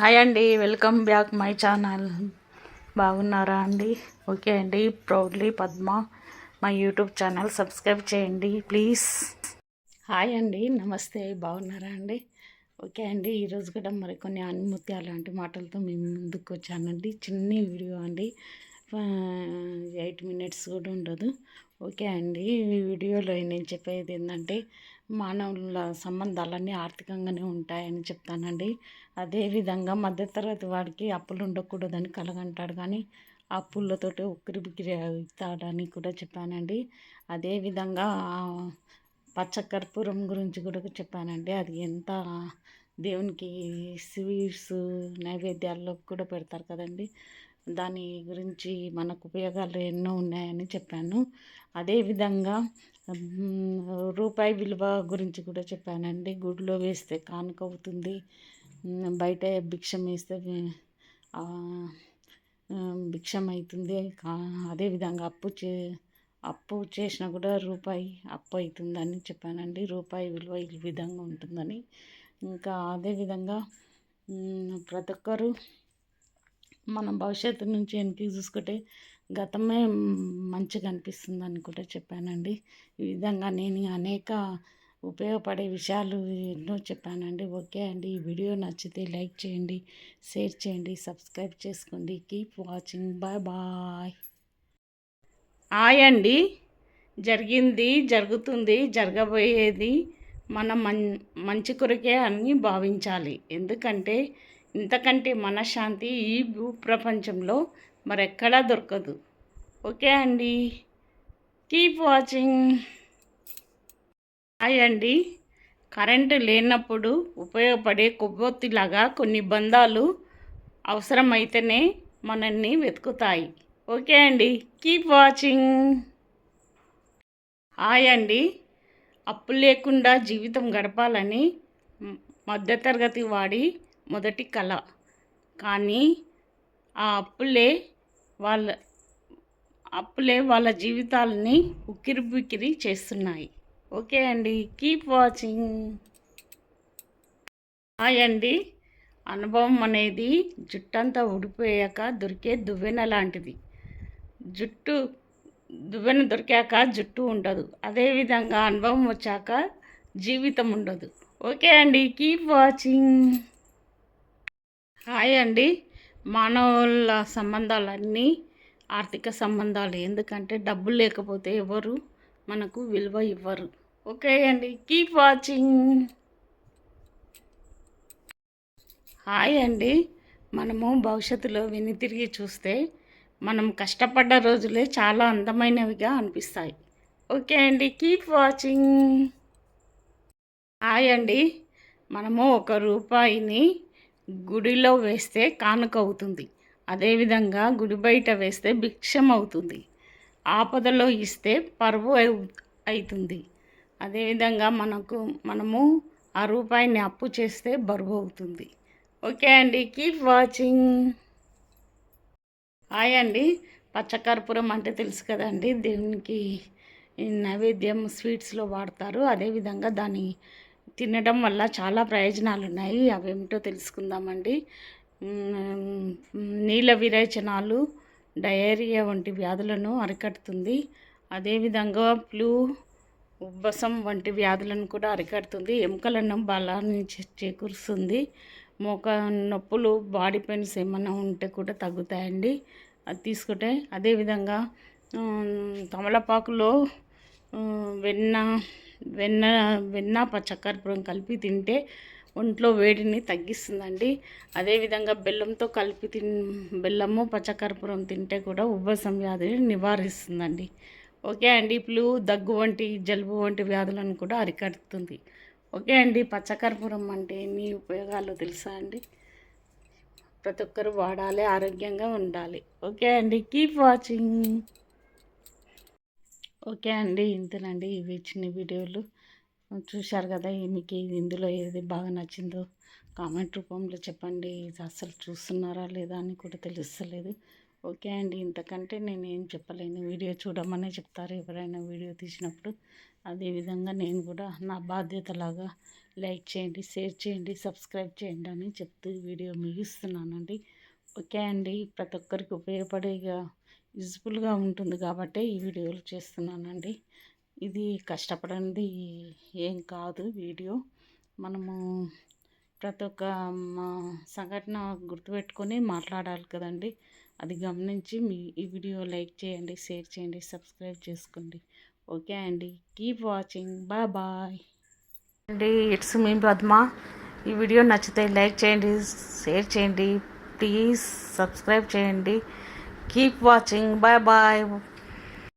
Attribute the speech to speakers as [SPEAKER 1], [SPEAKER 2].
[SPEAKER 1] Hi అండి welcome back my channel. బాగున్నారా అండి? ఓకే అండి ప్రౌడ్లీ పద్మ మా యూట్యూబ్ ఛానల్ సబ్స్క్రైబ్ చేయండి ప్లీజ్. హాయ్ అండి నమస్తే బాగున్నారా అండి? ఓకే అండి ఈరోజు కూడా మరికొన్ని అనుమతి అలాంటి మాటలతో మేము ముందుకు వచ్చానండి చిన్న వీడియో అండి. ఎయిట్ మినిట్స్ కూడా ఉండదు. ఓకే అండి ఈ వీడియోలో నేను చెప్పేది ఏంటంటే మానవుల సంబంధాలన్నీ ఆర్థికంగానే ఉంటాయని చెప్తానండి. అదేవిధంగా మధ్యతరగతి వాడికి అప్పులు ఉండకూడదని కలగంటాడు కానీ అప్పులతోటి ఉక్కిరి బిక్కిరి అవుతాడని కూడా చెప్పానండి. అదేవిధంగా పచ్చకర్పూరం గురించి కూడా చెప్పానండి. అది ఎంత దేవునికి స్వీట్స్ నైవేద్యాల్లో కూడా పెడతారు కదండి. దాని గురించి మనకు ఉపయోగాలు ఎన్నో ఉన్నాయని చెప్పాను. అదేవిధంగా రూపాయి విలువ గురించి కూడా చెప్పానండి. గుడిలో వేస్తే కానుక అవుతుంది. బయట భిక్షం వేస్తే భిక్షం అవుతుంది. అదేవిధంగా అప్పు చే అప్పు చేసినా కూడా రూపాయి అప్పు అవుతుందని చెప్పానండి. రూపాయి విలువ ఈ విధంగా ఉంటుందని. ఇంకా అదేవిధంగా ప్రతి ఒక్కరు మనం భవిష్యత్తు నుంచి వెనక్కి చూసుకుంటే గతమే మంచిగా అనిపిస్తుందని కూడా చెప్పానండి. ఈ విధంగా నేను అనేక ఉపయోగపడే విషయాలు ఎన్నో చెప్పానండి. ఓకే అండి. ఈ వీడియో నచ్చితే లైక్ చేయండి షేర్ చేయండి సబ్స్క్రైబ్ చేసుకోండి. Keep watching. Bye bye. Hi అండి. జరిగింది జరుగుతుంది జరగబోయేది మనం మం మంచి కొరకే అని భావించాలి. ఎందుకంటే ఇంతకంటే మనశ్శాంతి ఈ భూ ప్రపంచంలో మరెక్కడా దొరకదు. ఓకే అండి. Keep watching. హాయ్ అండి. కరెంటు లేనప్పుడు ఉపయోగపడే కొవ్వొత్తిలాగా కొన్ని బంధాలు అవసరమైతేనే మనల్ని వెతుకుతాయి. ఓకే అండి. Keep watching. హాయ్ అండి. అప్పు లేకుండా జీవితం గడపాలని మధ్యతరగతి వాడి మొదటి కళ. కానీ ఆ అప్పులే వాళ్ళ అప్పులే వాళ్ళ జీవితాలని ఉక్కిరిబిక్కిరి చేస్తున్నాయి. ఓకే అండి కీప్ వాచింగ్. హాయ్ అండి అనుభవం అనేది జుట్టంతా ఊడిపోయాక దొరికే దువ్వెన లాంటిది. జుట్టు దువ్వెన దొరికాక జుట్టు ఉండదు. అదేవిధంగా అనుభవం వచ్చాక జీవితం ఉండదు. ఓకే అండి కీప్ వాచింగ్. హాయ్ అండి. మానవుల సంబంధాలన్నీ ఆర్థిక సంబంధాలు ఎందుకంటే డబ్బులు లేకపోతే ఎవరు మనకు విలువ ఇవ్వరు. ఓకే అండి కీప్ వాచింగ్. హాయ్ అండి. మనము భవిష్యత్తులో వెనుతిరిగి చూస్తే మనం కష్టపడ్డ రోజులే చాలా అందమైనవిగా అనిపిస్తాయి. ఓకే అండి కీప్ వాచింగ్. హాయ్ అండి. మనము ఒక రూపాయిని గుడిలో వేస్తే కానుక అవుతుంది. అదేవిధంగా గుడి బయట వేస్తే భిక్షం అవుతుంది. ఆపదలో ఇస్తే పరువు అవుతుంది. అదేవిధంగా మనకు మనము ఆ రూపాయిని అప్పు చేస్తే బరువు అవుతుంది. ఓకే అండి కీప్ వాచింగ్. హాయ్ అండి పచ్చకర్పూరం అంటే తెలుసు కదండి దేవునికి నైవేద్యం స్వీట్స్లో వాడతారు. అదేవిధంగా దాని తినడం వల్ల చాలా ప్రయోజనాలు ఉన్నాయి అవేమిటో తెలుసుకుందామండి. నీళ్ళ విరేచనాలు డయేరియా వంటి వ్యాధులను అరికడుతుంది. అదేవిధంగా ఫ్లూ ఉబ్బసం వంటి వ్యాధులను కూడా అరికడుతుంది. ఎముకలను బలాన్ని చేకూరుస్తుంది. మోక నొప్పులు బాడీ పెయిన్స్ ఏమైనా ఉంటే కూడా తగ్గుతాయండి. అది తీసుకుంటే అదేవిధంగా తమలపాకులో వెన్న వెన్న వెన్న పచ్చకర్పూరం కలిపి తింటే ఒంట్లో వేడిని తగ్గిస్తుందండి. అదేవిధంగా బెల్లంతో కలిపి తిన్ బెల్లము పచ్చకర్పూరం తింటే కూడా ఉబ్బసం వ్యాధిని నివారిస్తుందండి. ఓకే అండి ఫ్లూ దగ్గు వంటి జలుబు వంటి వ్యాధులను కూడా అరికడుతుంది. ఓకే అండి పచ్చకర్పూరం అంటే ఎన్ని ఉపయోగాలు తెలుసా అండి? ప్రతి ఒక్కరు వాడాలి ఆరోగ్యంగా ఉండాలి. ఓకే అండి కీప్ వాచింగ్. ఓకే అండి. ఇంతేనండి. ఇవి చిన్న వీడియోలు. చూశారు కదా మీకు ఇందులో ఏది బాగా నచ్చిందో కామెంట్ రూపంలో చెప్పండి. ఇది అస్సలు చూస్తున్నారా లేదా అని కూడా తెలుస్తలేదు. ఓకే అండి. ఇంతకంటే నేను ఏం చెప్పలేను. వీడియో చూడమనే చెప్తారు ఎవరైనా వీడియో తీసినప్పుడు. అదేవిధంగా నేను కూడా నా బాధ్యతలాగా లైక్ చేయండి షేర్ చేయండి సబ్స్క్రైబ్ చేయండి అని చెప్తూ వీడియో ముగిస్తున్నానండి. ఓకే అండి. ప్రతి ఒక్కరికి ఉపయోగపడేగా యూజ్ఫుల్గా ఉంటుంది కాబట్టి ఈ వీడియోలు చేస్తున్నానండి. ఇది కష్టపడనిది ఏం కాదు వీడియో. మనము ప్రతి ఒక్క మా సంఘటన గుర్తుపెట్టుకొని మాట్లాడాలి కదండి. అది గమనించి మీ ఈ వీడియో లైక్ చేయండి షేర్ చేయండి సబ్స్క్రైబ్ చేసుకోండి. ఓకే అండి. Keep watching. Bye bye. అండి ఇట్స్ మీ పద్మ. ఈ వీడియో నచ్చితే లైక్ చేయండి షేర్ చేయండి. ప్లీజ్ సబ్స్క్రైబ్ చేయండి. Keep watching bye bye